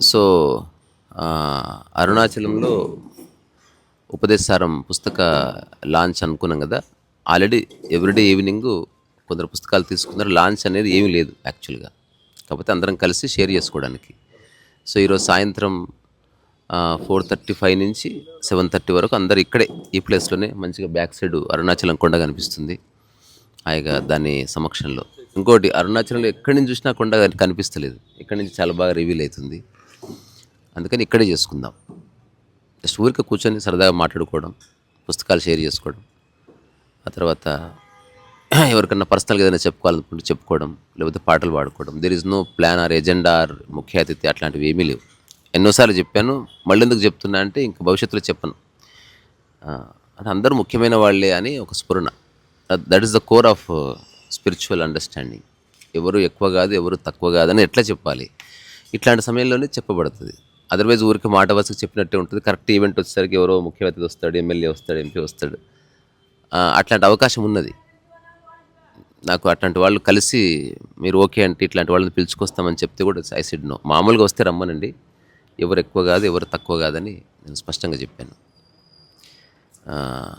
So అరుణాచలంలో ఉపదేశారం పుస్తక launch అనుకున్నాం కదా. ఆల్రెడీ ఎవ్రీడే ఈవినింగ్ కొందరు పుస్తకాలు తీసుకున్నారు. లాంచ్ అనేది ఏమీ లేదు యాక్చువల్గా. కాకపోతే అందరం కలిసి షేర్ చేసుకోవడానికి. సో ఈరోజు సాయంత్రం ఫోర్ థర్టీ ఫైవ్ నుంచి సెవెన్ థర్టీ వరకు అందరు ఇక్కడే ఈ ప్లేస్లోనే మంచిగా బ్యాక్ సైడ్ అరుణాచలం కొండ కనిపిస్తుంది. హాయిగా దాని సమక్షంలో. ఇంకోటి అరుణాచలంలో ఎక్కడి నుంచి చూసినా కొండ కనిపిస్తలేదు. ఇక్కడి నుంచి చాలా బాగా రివీల్ అవుతుంది. అందుకని ఇక్కడే చేసుకుందాం. జస్ట్ ఊరికే కూర్చొని సరదాగా మాట్లాడుకోవడం పుస్తకాలు షేర్ చేసుకోవడం ఆ తర్వాత ఎవరికన్నా పర్సనల్గా ఏదైనా చెప్పుకోవాలనుకుంటే చెప్పుకోవడం లేకపోతే పాటలు పాడుకోవడం. There is no plan or agenda or ముఖ్య అతిథి అట్లాంటివి ఏమీ లేవు. ఎన్నోసార్లు చెప్పాను మళ్ళీ ఎందుకు చెప్తున్నా అంటే ఇంక భవిష్యత్తులో చెప్పను. అంటే అందరూ ముఖ్యమైన వాళ్ళే అని ఒక స్ఫురణ. That is the core of spiritual understanding ఎవరు ఎక్కువ కాదు ఎవరు తక్కువ కాదు అని ఎట్లా చెప్పాలి? ఇట్లాంటి సమయంలోనే చెప్పబడుతుంది. అదర్వైజ్ ఊరికి మాట వరుసకు చెప్పినట్టే ఉంటుంది. కరెక్ట్ ఈవెంట్ వచ్చేసరికి ఎవరో ముఖ్య అతిథి వస్తాడు ఎమ్మెల్యే వస్తాడు ఎంపీ వస్తాడు. అట్లాంటి అవకాశం ఉన్నది. నాకు అట్లాంటి వాళ్ళు కలిసి మీరు ఓకే అంటే ఇట్లాంటి వాళ్ళని పిలుచుకొస్తామని చెప్తే కూడా ఐ సెడ్ నో మామూలుగా వస్తే రమ్మనండి. ఎవరు ఎక్కువ కాదు ఎవరు తక్కువ కాదని నేను స్పష్టంగా చెప్పాను.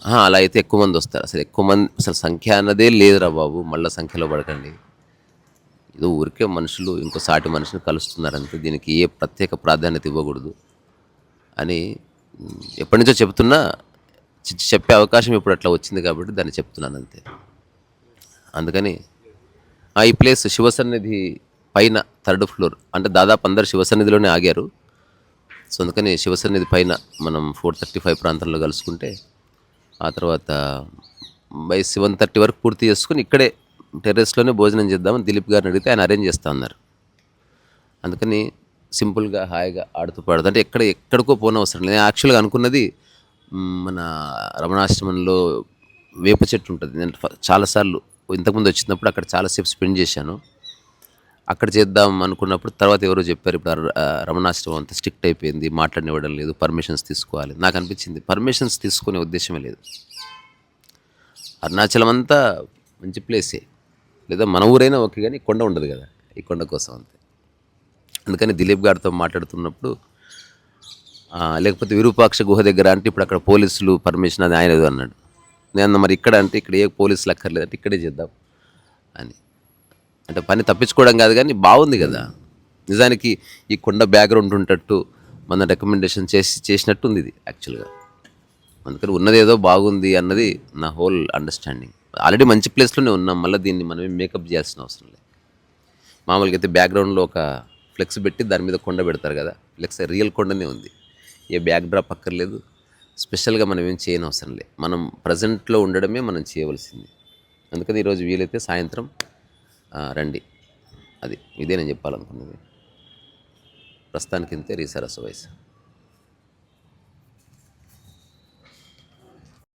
అలా అయితే ఎక్కువ మంది వస్తారు. అసలు ఎక్కువ మంది అసలు సంఖ్య అన్నదే లేదురా బాబు. మళ్ళీ సంఖ్యలో పడకండి. ఏదో ఊరికే మనుషులు ఇంకో సాటి మనుషులు కలుస్తున్నారంటే దీనికి ఏ ప్రత్యేక ప్రాధాన్యత ఇవ్వకూడదు అని ఎప్పటి నుంచో చెప్తున్నా చి- చెప్పే అవకాశం ఇప్పుడు అట్లా వచ్చింది కాబట్టి దాన్ని చెప్తున్నాను అంతే. అందుకని ఆ, ఈ ప్లేస్ శివసన్నిధి పైన థర్డ్ ఫ్లోర్ అంటే దాదాపు అందరు శివసన్నిధిలోనే ఆగారు. సో అందుకని శివసన్నిధి పైన మనం ఫోర్ థర్టీ ఫైవ్ ప్రాంతంలో కలుసుకుంటే ఆ తర్వాత బై సెవెన్ థర్టీ వరకు పూర్తి చేసుకుని ఇక్కడే టెర్రస్లోనే భోజనం చేద్దామని దిలీప్ గారిని అడిగితే ఆయన అరేంజ్ చేస్తా ఉన్నారు అందుకని సింపుల్గా హాయిగా ఆడుతూ పాడుతూ అంటే ఎక్కడ ఎక్కడికో పోనవసరం లేదు. నేను యాక్చువల్గా అనుకున్నది మన రమణాశ్రమంలో వేప చెట్టు ఉంటుంది. నేను చాలాసార్లు ఇంతకుముందు వచ్చినప్పుడు అక్కడ చాలాసేపు స్పెండ్ చేశాను. అక్కడ చేద్దాం అనుకున్నప్పుడు తర్వాత ఎవరో చెప్పారు ఇప్పుడు రమణాశ్రమం అంతా స్ట్రిక్ట్ అయిపోయింది మాట్లాడినివ్వడం లేదు పర్మిషన్స్ తీసుకోవాలి. నాకు అనిపించింది పర్మిషన్స్ తీసుకునే ఉద్దేశమే లేదు. అరుణాచలం అంతా మంచి ప్లేసే. లేదా మన ఊరైనా ఓకే కానీ కొండ ఉండదు కదా ఈ కొండ కోసం అంతే. అందుకని దిలీప్ గారితో మాట్లాడుతున్నప్పుడు లేకపోతే విరూపాక్ష గుహ దగ్గర అంటే ఇప్పుడు అక్కడ పోలీసులు పర్మిషన్ అది ఆయన అన్నాడు. నేను మరి ఇక్కడ అంటే ఇక్కడ ఏ పోలీసులు అక్కర్లేదు అంటే ఇక్కడే చేద్దాం అని. అంటే పని తప్పించుకోవడం కాదు కానీ బాగుంది కదా. నిజానికి ఈ కొండ బ్యాక్గ్రౌండ్ ఉంటట్టు మన రికమెండేషన్ చేసి చేసినట్టు ఉంది ఇది యాక్చువల్గా అందుకని ఉన్నది ఏదో బాగుంది అన్నది నా హోల్ అండర్స్టాండింగ్ ఆల్రెడీ మంచి ప్లేస్లోనే ఉన్నాం మళ్ళీ దీన్ని మనం మేకప్ చేయాల్సిన అవసరం లేదు. మామూలుగా అయితే బ్యాక్గ్రౌండ్లో ఒక ఫ్లెక్స్ పెట్టి దాని మీద కొండ పెడతారు కదా. ఫ్లెక్స్ రియల్ కొండనే ఉంది. ఏ బ్యాక్ డ్రాప్ అక్కర్లేదు. స్పెషల్గా మనం ఏం చేయని అవసరం లేదు. మనం ప్రజెంట్లో ఉండడమే మనం చేయవలసింది. అందుకని ఈరోజు వీలైతే సాయంత్రం రండి. అది ఇదే నేను చెప్పాలనుకున్నది. ప్రస్తుతానికి ఇంతే రీసరస్ వయసు.